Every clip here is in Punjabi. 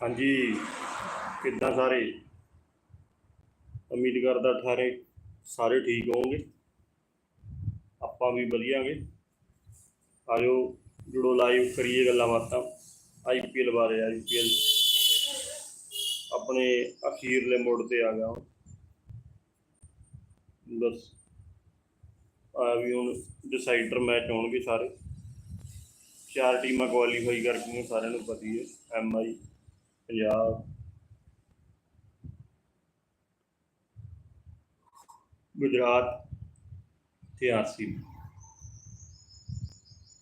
ਹਾਂਜੀ ਕਿੱਦਾਂ ਸਾਰੇ? ਉਮੀਦ ਕਰਦਾ ਠਾਰੇ ਸਾਰੇ ਠੀਕ ਹੋਵੋਗੇ। ਆਪਾਂ ਵੀ ਵਧੀਆਂਗੇ। ਆਜੋ, ਜੁੜੋ ਲਾਈਵ ਕਰੀਏ ਗੱਲਾਂ ਬਾਤਾਂ। ਆਈਪੀਐਲ ਬਾਰੇ ਆਈਪੀਐਲ ਆਪਣੇ ਅਖੀਰਲੇ ਮੋੜ ਤੇ ਆ ਗਿਆ ਬਸ ਆ ਵੀ ਹੁਣ ਡਿਸਾਈਡਰ ਮੈਚ ਹੋਣਗੇ ਸਾਰੇ। ਚਾਰ ਟੀਮਾਂ ਕੁਆਲੀਫਾਈ ਕਰ ਗਈਆਂ ਸਾਰਿਆਂ ਨੂੰ ਪਤਾ ਹੀ ਹੈ। ਐਮਆਈ ਪੰਜਾਬ। ਗੁਜਰਾਤ ਤੇ ਆਰਸੀਬੀ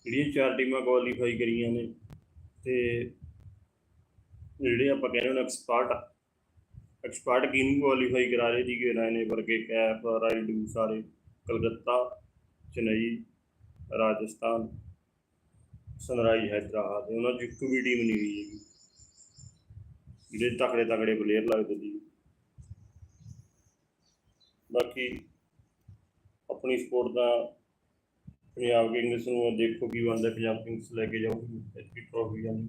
ਜਿਹੜੀਆਂ ਚਾਰ ਟੀਮਾਂ ਕੁਆਲੀਫਾਈ ਕਰੀਆਂ ਨੇ ਤੇ ਜਿਹੜੇ ਆਪਾਂ ਕਹਿੰਦੇ ਹਾਂ ਐਕਸਪਰਟ ਐਕਸਪਰਟ ਕਿਹਨੂੰ ਕੁਆਲੀਫਾਈ ਕਰਾ ਰਹੇ ਸੀਗੇ? ਨੇ ਵਰਗੇ ਕੈਪ ਰਾਈਡੂ ਸਾਰੇ, ਕਲਕੱਤਾ, ਚੇਨਈ, ਰਾਜਸਥਾਨ, ਸਨਰਾਈਜ਼ ਹੈਦਰਾਬਾਦ, ਉਹਨਾਂ 'ਚ ਇੱਕ ਵੀ ਟੀਮ ਨਹੀਂ ਹੋਈ ਹੈਗੀ। ਜਿਹੜੇ ਤਕੜੇ ਤਕੜੇ ਪਲੇਅਰ ਲੱਗਦੇ ਸੀ। ਬਾਕੀ ਆਪਣੀ ਸਪੋਰਟ ਦਾ ਪੰਜਾਬ ਕਿੰਗਸ ਨੂੰ ਦੇਖੋ ਕੀ ਬਣਦਾ, ਪੰਜਾਬ ਕਿੰਗਸ ਲੈ ਕੇ ਜਾਊਗੀ ਐਸਪੀ ਟਰੋਫੀ ਜਾਨੀ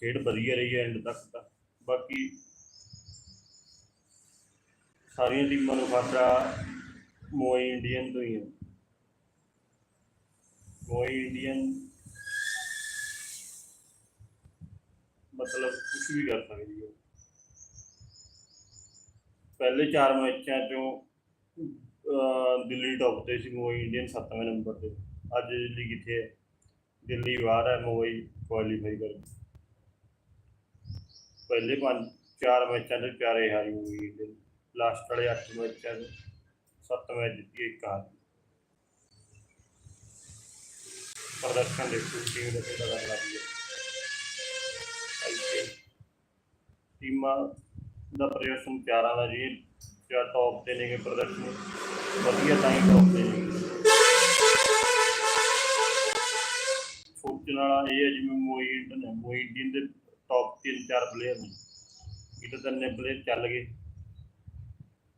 ਖੇਡ ਵਧੀਆ ਰਹੀ ਹੈ ਐਂਡ ਤੱਕ ਤਾਂ। ਬਾਕੀ ਸਾਰੀਆਂ ਟੀਮਾਂ ਨੂੰ ਖਤਰਾ ਮੋਈ ਇੰਡੀਅਨ ਤੋਂ ਹੀ ਹੈ ਮੋਈ ਇੰਡੀਅਨ ਮਤਲਬ ਕੁਝ ਵੀ ਕਰ ਸਕਦੀ ਹੈ ਪਹਿਲੇ ਚਾਰ ਮੈਚਾਂ ਚੋਂ ਦਿੱਲੀ ਟੌਪ ਤੇ ਸੀ ਮੁੰਬਈ ਇੰਡੀਅਨ 7ਵੇਂ ਨੰਬਰ ਤੇ। ਅੱਜ ਦਿੱਲੀ ਕਿੱਥੇ ਹੈ? ਦਿੱਲੀ ਬਾਹਰ ਹੈ ਮੁੰਬਈ ਕੁਆਲੀਫਾਈ ਕਰ। ਪਹਿਲੇ ਪੰਜ, ਚਾਰ ਮੈਚਾਂ ਦੇ ਪਿਆਰੇ ਹਾਰੀ ਮੁੰਬਈ ਇੰਡੀਅਨ। ਲਾਸਟ ਵਾਲੇ 8 ਮੈਚਾਂ ਦੇ 7 ਮੈਚ ਜਿੱਤੀ ਇੱਕ ਹਾਰ। ਪ੍ਰਦਰਸ਼ਨ ਦੇਖੋ ਟੀਮ ਦਾ ਕਿਹੜਾ ਕਰ ਰਹੀ। ਹੈ ਆਈਪੀਐਲ ਟੀਮਾਂ ਦਾ ਪ੍ਰਦਰਸ਼ਨ ਚਾਰਾਂ ਦਾ ਜੀ ਚਾਰ ਟੌਪ ਤੇ ਨੇਗੇ ਪ੍ਰਦਰਸ਼ਨ। ਵਧੀਆ ਤਾਂ ਹੀ ਟੌਪ ਤੇ ਨੇਗੇ ਸੋਚਣ ਵਾਲਾ ਇਹ ਹੈ ਜਿਵੇਂ ਮੋਈ ਇੰਡੀਅਨ ਹੈ ਮੋਈ ਇੰਡੀਅਨ ਦੇ ਟੌਪ ਤਿੰਨ ਚਾਰ ਪਲੇਅਰ ਨੇ। ਇਹ ਤਿੰਨੇ ਪਲੇਅਰ ਚੱਲ ਗਏ।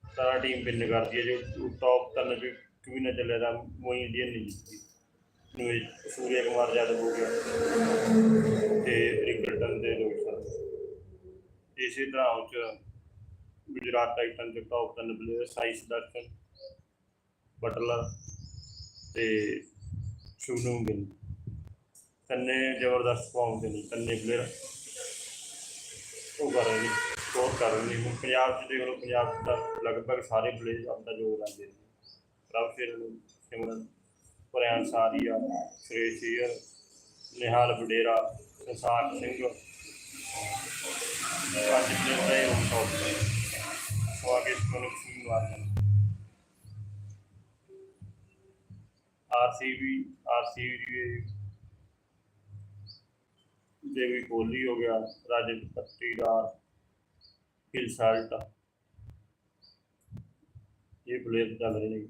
ਸਾਰਾ ਟੀਮ ਵਿਨ ਕਰਦੀ ਹੈ। ਜੋ ਟੌਪ ਤਿੰਨ ਵੀ ਇੱਕ ਨਾ ਚੱਲੇ ਤਾਂ ਮੋਈ ਇੰਡੀਅਨ ਨਹੀਂ ਜਿੱਤਦੀ। ਜਿਵੇਂ ਸੂਰਿਆ ਕੁਮਾਰ ਯਾਦਵ ਹੋ ਗਿਆ। ਤੇ ਰਿਕਰਟਨ ਦੇ ਰੋਹਿਤ ਸ਼ਰਮਾ ਇਸੇ ਤਰ੍ਹਾਂ ਉਹ 'ਚ ਗੁਜਰਾਤ ਟਾਈਟਨ ਦੇ ਟੌਪ ਤਿੰਨ ਪਲੇਅਰ ਸਾਈ ਸੁਦਰਸ਼ਨ ਬਟਲਰ ਤੇ ਸ਼ੁਭਨਮ ਗਿੱਲ। ਤਿੰਨੇ ਜ਼ਬਰਦਸਤ ਫਾਰਮ ਦੇ ਨੇ, ਤਿੰਨੇ ਪਲੇਅਰ ਉਹ ਕਰ ਰਹੇ ਨੇ ਸਕੋਰ ਕਰ ਰਹੇ ਨੇ। ਪੰਜਾਬ 'ਚ ਦੇਖ ਲਓ, ਪੰਜਾਬ 'ਚ ਲਗਭਗ ਸਾਰੇ ਪਲੇਅਰ ਆਪਣਾ ਯੋਗਦਾਨ ਦੇ ਰਹੇ ਨੇ। ਪ੍ਰਭ ਫਿਰ ਸਿਮਰਨ ਪ੍ਰਿਆਨ ਸਾਰੀਆ, ਸੁਰੇਸ਼ ਅਈਅਰ ਨਿਹਾਲ ਵਡੇਰਾ, ਸੰਸਾਰ ਸਿੰਘ। ਪੰਜ ਪਲੇਅਰ ਰਹੇ ਹੁਣ ਟੌਪ ਤੇ ਉਹ ਅੱਗੇ ਤੁਹਾਨੂੰ ਕੀ ਮਾਰਨਾ ਆਰਸੀਬੀ ਆਰਸੀਬੀ ਦੇਵੀ ਕੋਹਲੀ ਹੋ ਗਿਆ ਰਾਜਨ ਪੱਤੀਦਾਰ ਹਿਲ ਸਾਲਟ ਇਹ ਪਲੇਅਰ ਚੱਲ ਰਹੇ ਨੇ।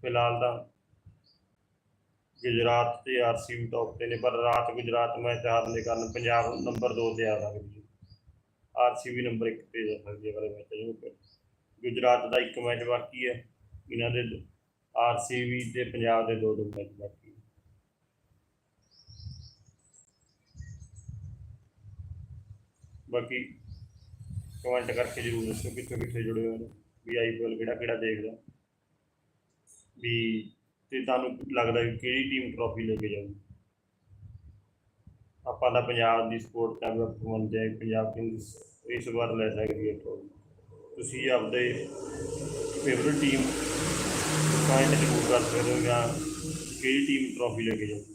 ਫਿਲਹਾਲ ਤਾਂ ਗੁਜਰਾਤ ਤੇ ਆਰਸੀਬੀ ਟੌਪ ਤੇ ਨੇ, ਪਰ ਰਾਤ ਗੁਜਰਾਤ ਮੈਚ ਹਾਰਨ ਦੇ ਕਾਰਨ ਪੰਜਾਬ ਨੰਬਰ 2 ਤੇ ਆ ਸਕਦੀ ਹੈ ਆਰਸੀਬੀ ਨੰਬਰ 1 ਤੇ ਜਾ ਸਕਦੀ ਹੈ ਅਗਲੇ ਮੈਚ ਨੂੰ ਗੁਜਰਾਤ ਦਾ ਇੱਕ ਮੈਚ ਬਾਕੀ ਹੈ। ਇਹਨਾਂ ਦੇ ਆਰਸੀਬੀ ਤੇ ਪੰਜਾਬ ਦੇ ਦੋ ਦੋ ਮੈਚ ਬਾਕੀ ਬਾਕੀ ਕਮੈਂਟ ਕਰਕੇ ਜਰੂਰ ਦੱਸੋ ਕਿੱਥੇ ਕਿੱਥੇ ਜੁੜੇ ਹੋਏ ਨੇ, ਵੀ ਆਈਪੀਐਲ ਕਿਹੜਾ ਕਿਹੜਾ ਦੇਖਦਾ। ਵੀ ਤੇ ਤੁਹਾਨੂੰ ਲੱਗਦਾ ਕਿ ਕਿਹੜੀ ਟੀਮ ਟਰੋਫੀ ਲੈ ਕੇ ਜਾਊਗੀ? ਆਪਾਂ ਤਾਂ ਪੰਜਾਬ ਦੀ ਸਪੋਰਟ ਕਰਦੇ ਮੰਨਦੇ ਹਾਂ, ਪੰਜਾਬ ਕਿੰਗਸ ਇਸ ਵਾਰ ਲੈ ਸਕਦੀ ਹੈ ਟਰੋਫੀ ਤੁਸੀਂ ਆਪਦੇ ਫੇਵਰਿਟ ਟੀਮ ਕਮੈਂਟ ਜ਼ਰੂਰ ਕਰ ਸਕਦੇ ਹੋ ਜਾਂ ਕਿਹੜੀ ਟੀਮ ਟਰੋਫੀ ਲੈ ਕੇ ਜਾਊਗੀ?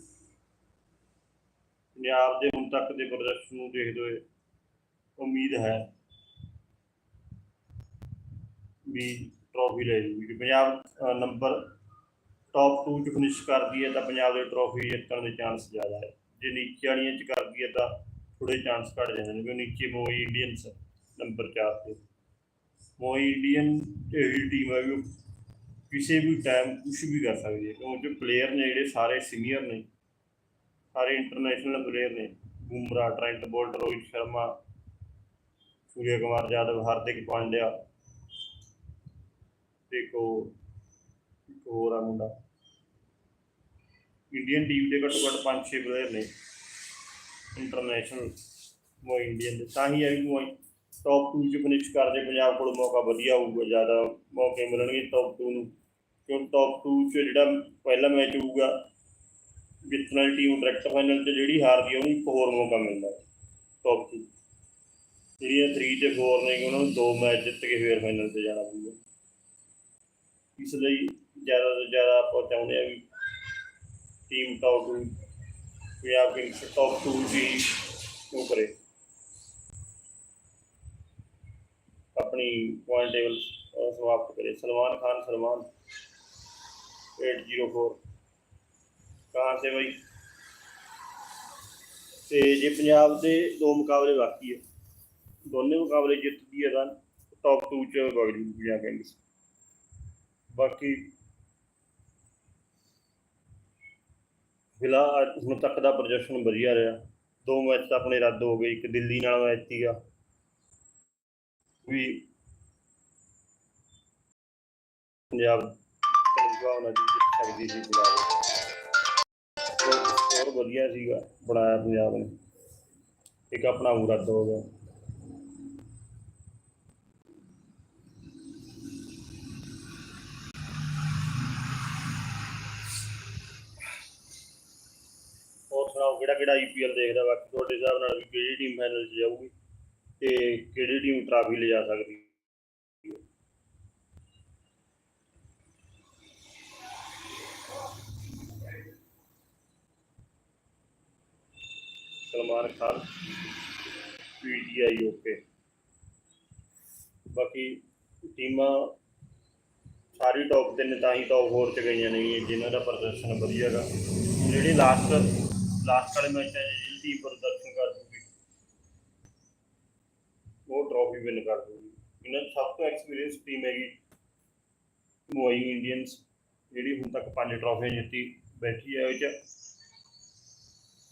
ਪੰਜਾਬ ਦੇ ਹੁਣ ਤੱਕ ਦੇ ਪ੍ਰਦਰਸ਼ਨ ਨੂੰ ਦੇਖਦੇ ਹੋਏ ਉਮੀਦ ਹੈ ਵੀ ਟਰੋਫੀ ਲੈ ਜੂਗੀ। ਕਿ ਪੰਜਾਬ ਨੰਬਰ ਟੌਪ 2 ਚ ਫਿਨਿਸ਼ ਕਰਦੀ ਹੈ ਤਾਂ ਪੰਜਾਬ ਦੇ ਟਰੋਫੀ ਜਿੱਤਣ ਦੇ ਚਾਂਸ ਜ਼ਿਆਦਾ ਹੈ। ਜੇ ਨੀਚੇ ਵਾਲੀਆਂ ਚ ਕਰਦੀ ਹੈ ਤਾਂ ਥੋੜੇ ਚਾਂਸ ਘੱਟ ਜਾਂਦੇ ਨੇ, ਕਿਉਂਕਿ ਨੀਚੇ ਮੋਈ ਇੰਡੀਅਨਸ ਨੰਬਰ 4 ਤੇ। ਮੋਈ ਇੰਡੀਅਨ ਜਿਹੜੀ ਟੀਮ ਹੈ ਵੀ ਉਹ ਕਿਸੇ ਵੀ ਟਾਈਮ ਕੁਝ ਵੀ ਕਰ ਸਕਦੀ ਹੈ, ਕਿਉਂਕਿ ਪਲੇਅਰ ਨੇ ਜਿਹੜੇ ਸਾਰੇ ਸੀਨੀਅਰ ਨੇ, ਸਾਰੇ ਇੰਟਰਨੈਸ਼ਨਲ ਪਲੇਅਰ ਨੇ ਬੂਮਰਾ ਟ੍ਰੈਂਟ ਬੋਲਟ, ਰੋਹਿਤ ਸ਼ਰਮਾ ਸੂਰਿਆ ਕੁਮਾਰ ਯਾਦਵ, ਹਾਰਦਿਕ ਪਾਂਡਿਆ, ਤੇ ਕੋ ਇੱਕ ਹੋਰ ਆ ਮੁੰਡਾ। ਇੰਡੀਅਨ ਟੀਮ ਦੇ ਘੱਟੋ ਘੱਟ 5-6 ਪਲੇਅਰ ਨੇ। ਇੰਟਰਨੈਸ਼ਨਲ ਮੋਈ ਇੰਡੀਅਨ ਦੇ, ਤਾਂ ਹੀ ਹੈ ਵੀ ਮੋਈ ਟੌਪ 2 ਚ ਫਿਨਿਸ਼ ਕਰਦੇ ਪੰਜਾਬ ਕੋਲ ਮੌਕਾ ਵਧੀਆ ਹੋਊਗਾ, ਜ਼ਿਆਦਾ ਮੌਕੇ ਮਿਲਣਗੇ ਟੌਪ 2 ਨੂੰ। ਕਿਉਂ ਟੌਪ 2 ਚ ਜਿਹੜਾ ਪਹਿਲਾ ਮੈਚ ਹੋਊਗਾ, ਜਿੱਤਣ ਵਾਲੀ ਟੀਮ ਡਾਇਰੈਕਟ ਫਾਈਨਲ ਚ ਜਿਹੜੀ ਹਾਰਦੀ ਹੈ ਉਹਨੂੰ ਇੱਕ ਹੋਰ ਮੌਕਾ ਮਿਲਦਾ। ਟੌਪ 2 ਜਿਹੜੀਆਂ 3 ਤੇ 4 ਨੇ, ਉਹਨਾਂ ਨੂੰ ਦੋ ਮੈਚ ਜਿੱਤ ਕੇ ਫੇਰ ਫਾਈਨਲ ਤੇ ਜਾਣਾ ਪਊਗਾ। ਇਸ ਲਈ ਜ਼ਿਆਦਾ ਤੋਂ ਜ਼ਿਆਦਾ ਆਪਾਂ ਚਾਹੁੰਦੇ ਆ ਵੀ team top 2 Punjab Kings top 2 ਦੀ ਉਹ ਕਰੇ अपनी पॉइंट टेबल समाप्त करे Salman Khan Salman eight zero four कहाँ से भाई ਤੇ ਜੇ ਪੰਜਾਬ ਦੇ ਦੋ ਮੁਕਾਬਲੇ ਬਾਕੀ ਹੈ ਦੋਨੇ ਮੁਕਾਬਲੇ ਜਿੱਤਦੀ ਹੈ ਤਾਂ ਟੌਪ 2 ਚ ਵਗ ਜੂ ਪੰਜਾਬ ਕਿੰਗਸ ਬਾਕੀ ਫਿਲਹਾਲ ਹੁਣ ਤੱਕ ਦਾ ਪ੍ਰਦਰਸ਼ਨ ਵਧੀਆ ਰਿਹਾ। ਦੋ ਮੈਚ ਤਾਂ ਆਪਣੇ ਰੱਦ ਹੋ ਗਏ, ਇੱਕ ਦਿੱਲੀ ਨਾਲ ਮੈਚ ਸੀਗਾ। ਵੀ ਪੰਜਾਬ ਸੰਭਾਵਨਾ ਦੀ ਜਿੱਤ ਸਕਦੀ ਸੀ ਪੰਜਾਬ ਹੋਰ ਵਧੀਆ ਸੀਗਾ, ਬਣਾਇਆ ਪੰਜਾਬ ਨੇ। ਇੱਕ ਆਪਣਾ ਉਹ ਰੱਦ ਹੋ ਗਿਆ। ਕਿਹੜਾ ਕਿਹੜਾ ਆਈਪੀਐਲ ਦੇਖਦਾ, ਬਾਕੀ ਤੁਹਾਡੇ ਹਿਸਾਬ ਨਾਲ ਵੀ ਕਿਹੜੀ ਟੀਮ ਫਾਈਨਲ 'ਚ ਜਾਊਗੀ ਤੇ ਕਿਹੜੀ ਟੀਮ ਟਰਾਫੀ ਲਿਜਾ ਸਕਦੀ ਸਲਮਾਨ ਖਾਨ ਪੀਟੀਆਈ ਓਕੇ ਬਾਕੀ ਟੀਮਾਂ ਸਾਰੀ ਟੌਪ ਤੇ ਨੇ ਤਾਂ ਹੀ ਟੌਪ ਹੋਰ ਚ ਗਈਆਂ ਨਹੀਂ ਜਿਨ੍ਹਾਂ ਦਾ ਪ੍ਰਦਰਸ਼ਨ ਵਧੀਆ ਹੈਗਾ ਜਿਹੜੀ ਲਾਸਟ ਲਾਸਟ ਵਾਲੇ ਮੈਚ ਹੈ ਜਿਹੜੀ ਪ੍ਰਦਰਸ਼ਨ ਕਰ ਦੂਗੀ ਉਹ ਟਰੋਫੀ ਵਿਨ ਕਰ ਦੂਗੀ ਇਹਨਾਂ ਸਭ ਤੋਂ ਐਕਸਪੀਰੀਅੰਸ ਟੀਮ ਹੈਗੀ ਮੁੰਬਈ ਇੰਡੀਅਨਸ ਜਿਹੜੀ ਹੁਣ ਤੱਕ ਪੰਜ ਟਰੋਫੀਆਂ ਜਿੱਤੀ, ਬੈਠੀ ਹੈ ਉਹ ਚ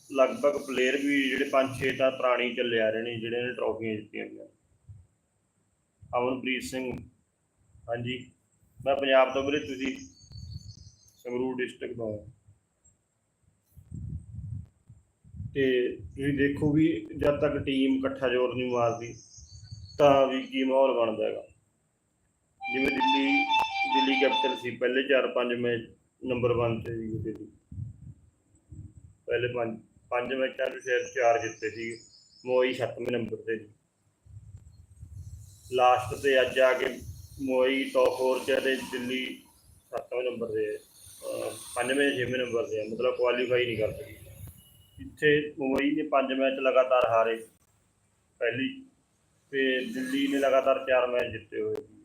ਲਗਭਗ ਪਲੇਅਰ ਵੀ ਜਿਹੜੇ ਪੰਜ ਛੇ ਤਾਂ ਪੁਰਾਣੀ ਚੱਲੇ ਆ ਰਹੇ ਨੇ ਜਿਹੜੇ ਨੇ ਟਰੋਫੀਆਂ ਜਿੱਤੀਆਂ ਹੋਈਆਂ। ਅਮਨਪ੍ਰੀਤ ਸਿੰਘ, ਹਾਂਜੀ। ਮੈਂ ਪੰਜਾਬ ਤੋਂ ਵੀਰੇ, ਤੁਸੀਂ ਸੰਗਰੂਰ ਡਿਸਟ੍ਰਿਕਟ ਤੋਂ ਹਾਂ। ਤੇ ਤੁਸੀਂ ਦੇਖੋ ਵੀ ਜਦ ਤੱਕ ਟੀਮ ਇਕੱਠਾ ਜ਼ੋਰ ਨਹੀਂ ਮਾਰਦੀ, ਤਾਂ ਵੀ ਕੀ ਮਾਹੌਲ ਬਣਦਾ ਹੈਗਾ। ਜਿਵੇਂ ਦਿੱਲੀ ਦਿੱਲੀ ਕੈਪੀਟਲ ਸੀ, ਪਹਿਲੇ 4-5 ਮੈਚ ਨੰਬਰ 1 ਤੇ ਸੀ ਦਿੱਲੀ ਪਹਿਲੇ ਪੰਜ ਪੰਜ ਮੈਚਾਂ ਦੇ ਸ਼ਾਇਦ ਚਾਰ ਜਿੱਤੇ ਸੀ, ਮੋਈ 7ਵੇਂ ਨੰਬਰ ਤੇ ਸੀ। ਲਾਸਟ ਤੇ ਅੱਜ ਆ ਕੇ ਮੋਈ ਟੌਪ 4 ਚ ਹੈ ਤੇ ਦਿੱਲੀ 7ਵੇਂ ਨੰਬਰ ਤੇ ਹੈ ਅਹ ਪੰਜਵੇਂ, ਛੇਵੇਂ ਨੰਬਰ ਤੇ ਮਤਲਬ ਕੁਆਲੀਫਾਈ ਨਹੀਂ ਕਰ ਸਕੀ। ਇੱਥੇ ਮੁੰਬਈ ਨੇ ਪੰਜ ਮੈਚ ਲਗਾਤਾਰ ਹਾਰੇ। ਪਹਿਲੀ ਤੇ ਦਿੱਲੀ ਨੇ ਲਗਾਤਾਰ ਚਾਰ ਮੈਚ ਜਿੱਤੇ ਹੋਏ। ਸੀ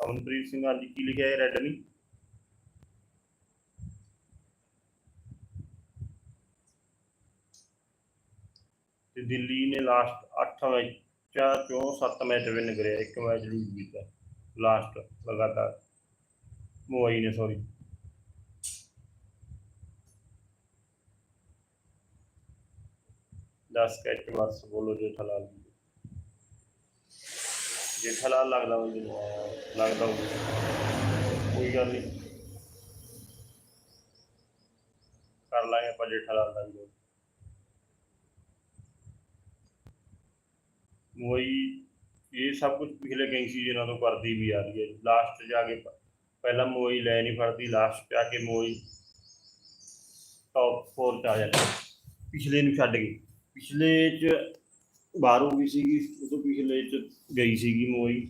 ਅਮਨਪ੍ਰੀਤ ਸਿੰਘ ਹਾਂਜੀ, ਕੀ ਲਿਖਿਆ ਹੈ ਰੈਡਮੀ ਤੇ ਦਿੱਲੀ ਨੇ ਲਾਸਟ ਚਾਰ ਚੋਂ ਸੱਤ ਮੈਚ ਵਿਨ ਕਰਿਆ, ਇੱਕ ਮੈਚ ਲੂਜ਼ ਕੀਤਾ ਲਾਸਟ ਲਗਾਤਾਰ। ਮੁੰਬਈ ਨੇ ਸੌਰੀ ਦਸ ਸਕੈਚ ਬਸ ਬੋਲੋ ਜੇਠਾਲਾਲ ਜੇਠਾਲਾਲ ਲੱਗਦਾ ਮੈਨੂੰ ਲੱਗਦਾ ਕੋਈ ਗੱਲ ਨਹੀਂ ਕਰ ਲਾਂਗੇ ਆਪਾਂ ਜੇਠਾਲਾਲ ਦਾ ਵੀ। ਮੋਈ, ਇਹ ਸਭ ਕੁਝ ਪਿਛਲੇ ਕਈ ਸੀਜ਼ਨਾਂ ਤੋਂ ਕਰਦੀ ਵੀ ਆ ਰਹੀ ਹੈ। ਲਾਸਟ ਜਾ ਕੇ ਪਹਿਲਾਂ ਮੋਈ ਲੈ ਨਹੀਂ ਫੜਦੀ ਲਾਸਟ ਤੇ ਆ ਕੇ ਮੋਈ ਟੌਪ 4 ਚ ਆ ਜਾਂਦੀ। ਪਿਛਲੇ ਨੂੰ ਛੱਡ ਕੇ। ਪਿਛਲੇ ਚ ਬਾਹਰੋਂ ਵੀ ਸੀਗੀ ਉਹ ਤੋਂ ਪਿਛਲੇ ਚ ਗਈ ਸੀਗੀ ਮੋਈ।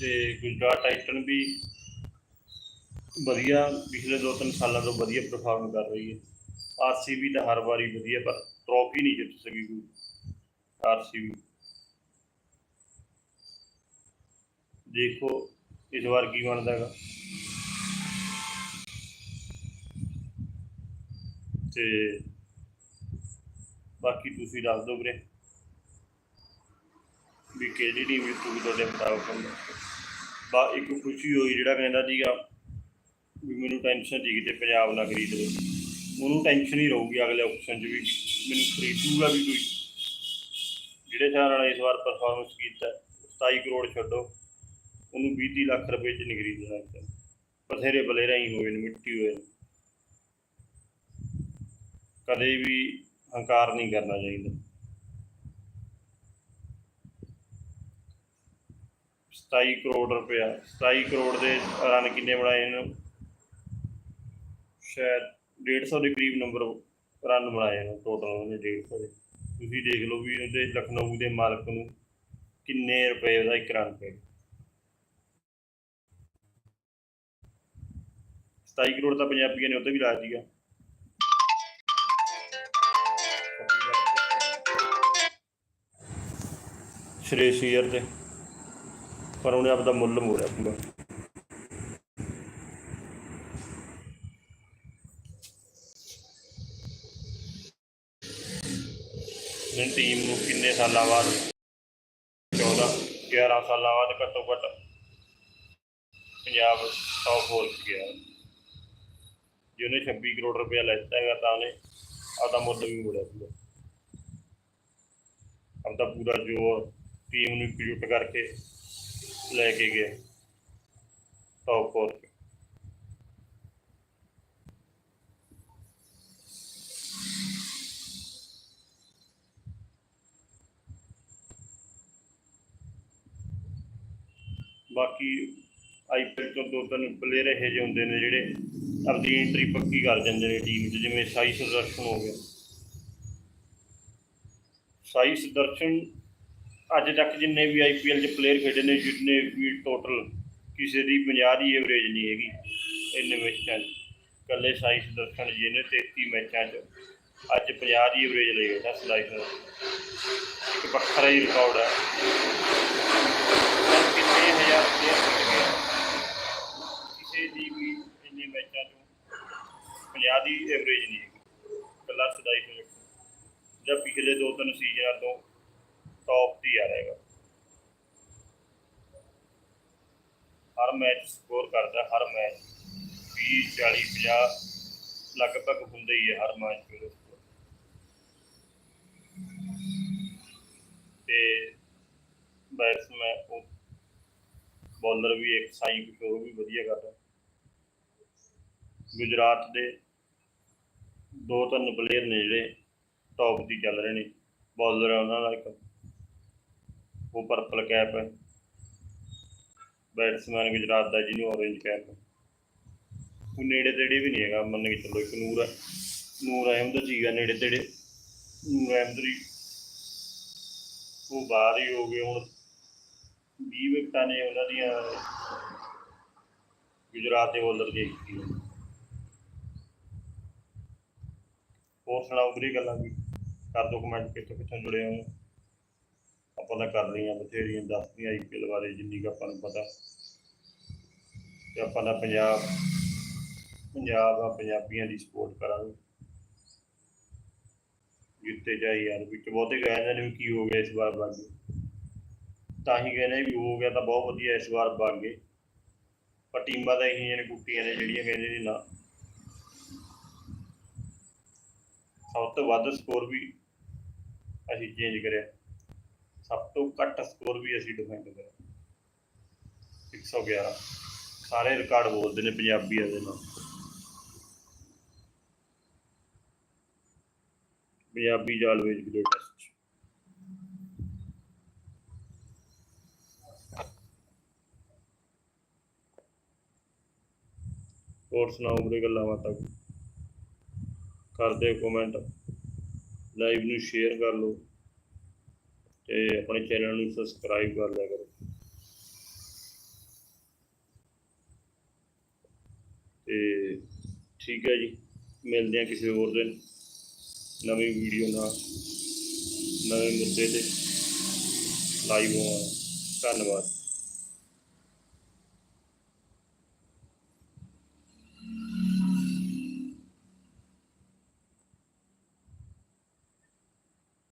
ਤੇ ਗੁਜਰਾਤ ਟਾਈਟਨ ਵੀ ਵਧੀਆ, ਪਿਛਲੇ ਦੋ ਤਿੰਨ ਸਾਲਾਂ ਤੋਂ ਵਧੀਆ ਪਰਫਾਰਮ ਕਰ ਰਹੀ ਹੈ। ਆਰਸੀਬੀ ਤਾਂ ਹਰ ਵਾਰੀ ਵਧੀਆ, ਪਰ ਟਰੋਫੀ ਨਹੀਂ ਜਿੱਤ ਸਕੀ ਕੋਈ। ਆਰਸੀਬੀ ਦੇਖੋ ਇਸ ਵਾਰ ਕੀ ਬਣਦਾ ਹੈਗਾ। ਤੇ ਬਾਕੀ ਤੁਸੀਂ ਦੱਸ ਦਿਓ ਵੀਰੇ। ਵੀ ਕਿਹੜੀ ਟੀਮ ਜਿੱਤੂਗੀ ਤੁਹਾਡੇ ਮੁਤਾਬਕ। ਬਾ, ਇੱਕ ਖੁਸ਼ੀ ਹੋਈ ਜਿਹੜਾ ਕਹਿੰਦਾ ਸੀਗਾ ਵੀ ਮੈਨੂੰ ਟੈਨਸ਼ਨ ਸੀ ਕਿਤੇ ਪੰਜਾਬ ਨਾ ਖਰੀਦ ਲਵੇ ਉਹਨੂੰ ਟੈਨਸ਼ਨ ਹੀ ਰਹੂਗੀ ਅਗਲੇ ਆਪਸ਼ਨ 'ਚ ਵੀ ਮੈਨੂੰ ਖਰੀਦੂਗਾ ਵੀ ਕੋਈ। ਜਿਹੜੇ ਹਿਸਾਬ ਨਾਲ ਇਸ ਵਾਰ ਪਰਫਾਰਮੈਂਸ ਕੀਤਾ 27 ਕਰੋੜ ਛੱਡੋ। ਉਹਨੂੰ 20 ਤੀਹ ਲੱਖ ਰੁਪਏ 'ਚ ਨਹੀਂ ਖਰੀਦਣਾ ਚਾਹੀਦਾ ਬਥੇਰੇ ਬਲੇਰਾਂ ਹੀ ਹੋਏ ਨੇ, ਮਿੱਟੀ ਹੋਏ ਕਦੇ ਵੀ ਹੰਕਾਰ ਨਹੀਂ ਕਰਨਾ ਚਾਹੀਦਾ। 27 ਕਰੋੜ ਰੁਪਇਆ 27 ਕਰੋੜ ਦੇ ਰਨ ਕਿੰਨੇ ਬਣਾਏ ਇਹਨਾਂ ਸ਼ਾਇਦ 150 ਦੇ ਕਰੀਬ ਨੰਬਰ ਰਨ ਬਣਾਏ ਨੇ ਟੋਟਲ ਉਹਨੇ 150 ਦੇ। ਤੁਸੀਂ ਦੇਖ ਲਓ ਵੀ ਉਹਦੇ ਲਖਨਊ ਦੇ ਮਾਲਕ ਨੂੰ ਕਿੰਨੇ ਰੁਪਏ ਦਾ ਇੱਕ ਰਨ ਪਿਆ। 27 ਕਰੋੜ ਤਾਂ ਪੰਜਾਬੀਆਂ ਨੇ ਉੱਤੇ ਵੀ ਲਾ ਦਿੱਤੀਗਾ ਸ਼੍ਰੇਸ਼ ਅਈਅਰ ਤੇ। ਪਰ ਉਹਨੇ ਆਪਦਾ ਮੁੱਲ ਮੋੜਿਆ ਪੂਰਾ। ਨੇ ਟੀਮ ਨੂੰ ਕਿੰਨੇ ਸਾਲਾਂ ਬਾਅਦ? 14 11 ਸਾਲਾਂ ਬਾਅਦ ਘੱਟੋ ਘੱਟ ਪੰਜਾਬ ਟੌਪ ਫੋਰ ਗਿਆ। ਜੇ ਉਹਨੇ 26 ਕਰੋੜ ਰੁਪਇਆ ਲੈਤਾ ਹੈਗਾ ਤਾਂ ਉਹਨੇ ਆਪਦਾ ਮੁੱਲ ਵੀ ਮੋੜਿਆ ਪੂਰਾ ਆਪਦਾ ਪੂਰਾ ਜੋਰ ਟੀਮ ਨੂੰ ਇਕਜੁੱਟ ਕਰਕੇ ਲੈ ਕੇ ਗਿਆ। ਟੌਪ ਫੋਰ ਬਾਕੀ ਆਈਪੀਐਲ ਤੋਂ ਦੋ ਤਿੰਨ ਪਲੇਅਰ ਇਹੋ ਜਿਹੇ ਹੁੰਦੇ ਨੇ ਜਿਹੜੇ ਆਪਣੀ ਐਂਟਰੀ ਪੱਕੀ ਕਰ ਜਾਂਦੇ ਨੇ ਟੀਮ 'ਚ, ਜਿਵੇਂ ਸਾਈ ਸੁਦਰਸ਼ਨ ਹੋ ਗਿਆ। ਸਾਈ ਸੁਦਰਸ਼ਨ ਅੱਜ ਤੱਕ ਜਿੰਨੇ ਵੀ ਆਈਪੀਐਲ 'ਚ ਪਲੇਅਰ ਖੇਡੇ ਨੇ, ਜਿੰਨੇ ਵੀ ਟੋਟਲ ਕਿਸੇ ਦੀ 50 ਦੀ ਐਵਰੇਜ ਨਹੀਂ ਹੈਗੀ, ਇੰਨੇ ਮੈਚਾਂ 'ਚ ਇਕੱਲੇ ਸਾਈ ਸੁਦਰਸ਼ਨ ਜੀ ਨੇ 33 ਮੈਚਾਂ 'ਚ ਅੱਜ 50 ਦੀ ਐਵਰੇਜ ਲਈ ਗਿਆ ਦੱਸ ਲਾਈਫ ਇੱਕ ਵੱਖਰਾ ਹੀ ਰਿਕਾਰਡ ਹੈ ਕਿੰਨੇ ਹਜ਼ਾਰ ਪਲੇਅਰ ਖੇਡ ਗਏ ਕਿਸੇ ਦੀ ਵੀ ਇੰਨੇ ਮੈਚਾਂ 'ਚੋਂ 50 ਦੀ ਐਵਰੇਜ ਨਹੀਂ ਹੈਗੀ ਇਕੱਲਾ ਸਦਾਈ ਸੁਦਰਸ਼ਨ ਜਾਂ ਪਿਛਲੇ ਦੋ ਤਿੰਨ ਸੀਜ਼ਨਾਂ ਤੋਂ ਟੌਪ ਤੇ ਆ ਰਹੇਗਾ ਹਰ ਮੈਚ ਸਕੋਰ ਕਰਦਾ ਹਰ ਮੈਚ 20 40 50 ਲਗਭਗ ਹੁੰਦੇ ਹੀ ਹੈ ਹਰ ਮੈਚ ਵਿੱਚ ਤੇ ਬੈਟਸਮੈਨ ਉਹ ਬੋਲਰ ਵੀ ਇੱਕ ਸਾਈ ਕਿਸ਼ੋਰ ਵੀ ਵਧੀਆ ਕਰਦਾ ਗੁਜਰਾਤ ਦੇ ਦੋ ਤਿੰਨ ਪਲੇਅਰ ਨੇ ਜਿਹੜੇ ਟੌਪ ਦੀ ਚੱਲ ਰਹੇ ਨੇ। ਬੋਲਰ ਹੈ ਉਹਨਾਂ ਦਾ ਇੱਕ। ਉਹ ਪਰਪਲ ਕੈਪ ਹੈ ਬੈਟਸਮੈਨ ਗੁਜਰਾਤ ਦਾ ਜਿਹਨੂੰ ਔਰੇਂਜ ਕੈਪ ਹੈ ਉਹ ਨੇੜੇ ਤੇੜੇ ਵੀ ਨਹੀਂ ਹੈਗਾ, ਮੰਨ ਕੇ ਚੱਲੋ ਇੱਕ ਨੂਰ ਹੈ ਨੂਰ ਅਹਿਮਦ ਸੀਗਾ ਨੇੜੇ ਤੇੜੇ। ਨੂਰ ਅਹਿਮਦ ਦੀ ਉਹ ਬਾਹਰ ਹੀ ਹੋ ਗਏ ਹੁਣ। 20 ਵਿਕਟਾਂ ਨੇ ਉਹਨਾਂ ਦੀਆਂ ਗੁਜਰਾਤ ਦੇ ਬੋਲਰ ਦੀ ਕੀਤੀ ਹੋਰ ਸੁਣਾਓ ਵੀਰੇ ਗੱਲਾਂ ਵੀ? ਕਰ ਦਿਓ ਕਮੈਂਟ ਕਿੱਥੋਂ ਕਿੱਥੋਂ ਜੁੜੇ ਹੋ? ਆਪਾਂ ਤਾਂ ਕਰ ਲਈਆਂ ਬਥੇਰੀਆਂ ਦੱਸਦੀਆਂ ਆਈਪੀਐਲ ਬਾਰੇ ਜਿੰਨੀ ਕੁ ਆਪਾਂ ਨੂੰ ਪਤਾ। ਤੇ ਆਪਾਂ ਦਾ ਪੰਜਾਬ ਪੰਜਾਬ ਆ, ਪੰਜਾਬੀਆਂ ਦੀ ਸਪੋਰਟ ਕਰਾਂਗੇ। ਜਿੱਤੇ ਜਾਈ ਯਾਰ, ਵਿੱਚ ਬਹੁਤੇ ਕਹਿੰਦੇ ਨੇ ਵੀ ਕੀ ਹੋ ਗਿਆ ਇਸ ਵਾਰ ਬਣ ਤਾਂ ਹੀ ਕਹਿੰਦੇ ਵੀ ਹੋ ਗਿਆ ਤਾਂ ਬਹੁਤ ਵਧੀਆ, ਇਸ ਵਾਰ ਬਣ ਗਏ। ਪਰ ਟੀਮਾਂ ਤਾਂ ਇਹੀ ਨੇ ਕੁੱਟੀਆਂ ਨੇ ਜਿਹੜੀਆਂ ਕਹਿੰਦੇ ਨੇ ਨਾ। ਸਭ ਤੋਂ ਵੱਧ ਸਕੋਰ ਵੀ ਅਸੀਂ ਚੇਂਜ ਕਰਿਆ। ਸਭ ਤੋਂ ਘੱਟ ਸਕੋਰ ਵੀ ਅਸੀਂ ਡਿਫੈਂਡ ਕਰਿਆ। 111 ਸਾਰੇ ਰਿਕਾਰਡ ਬੋਲਦੇ ਨੇ ਪੰਜਾਬੀਆਂ ਦੇ ਨਾਲ। ਪੰਜਾਬੀ ਜਾਲਵੇਜ ਗ੍ਰੇਟੈਸਟ ਹੋਰ ਸੁਣਾਓ ਵੀਰੇ ਗੱਲਾਂ ਬਾਤਾਂ? ਕਰਦੇ ਕਮੈਂਟ ਲਾਈਵ ਨੂੰ ਸ਼ੇਅਰ ਕਰ ਲਓ ਤੇ ਆਪਣੇ ਚੈਨਲ ਨੂੰ ਸਬਸਕ੍ਰਾਈਬ ਕਰ ਲਿਆ ਕਰੋ। ਤੇ ਠੀਕ ਹੈ ਜੀ, ਮਿਲਦੇ ਹਾਂ ਕਿਸੇ ਹੋਰ ਦਿਨ ਨਵੀਂ ਵੀਡੀਓ ਨਾਲ, ਨਵੇਂ ਮੁੱਦੇ ਤੇ। ਲਾਈਵ ਹੋਵਾਂ ਧੰਨਵਾਦ।